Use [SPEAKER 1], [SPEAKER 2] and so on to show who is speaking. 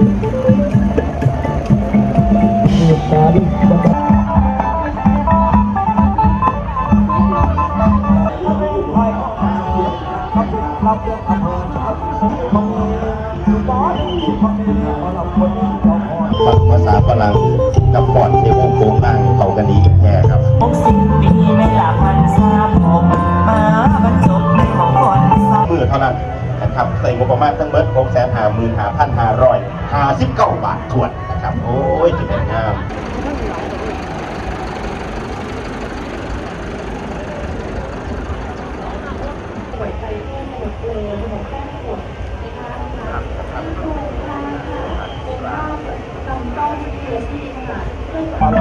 [SPEAKER 1] ฟังภาษาฝรั่งกับปอดในวงโค้งล่างเขากันดีแท้ครับ ครับใส่งบประมาณทั้งเบิดหกแสนห้าหมื่นห้าพันห้าร้อยห้าสิบเก้าบาททวนนะครับ โอ้ยจุดงาม
[SPEAKER 2] ขอ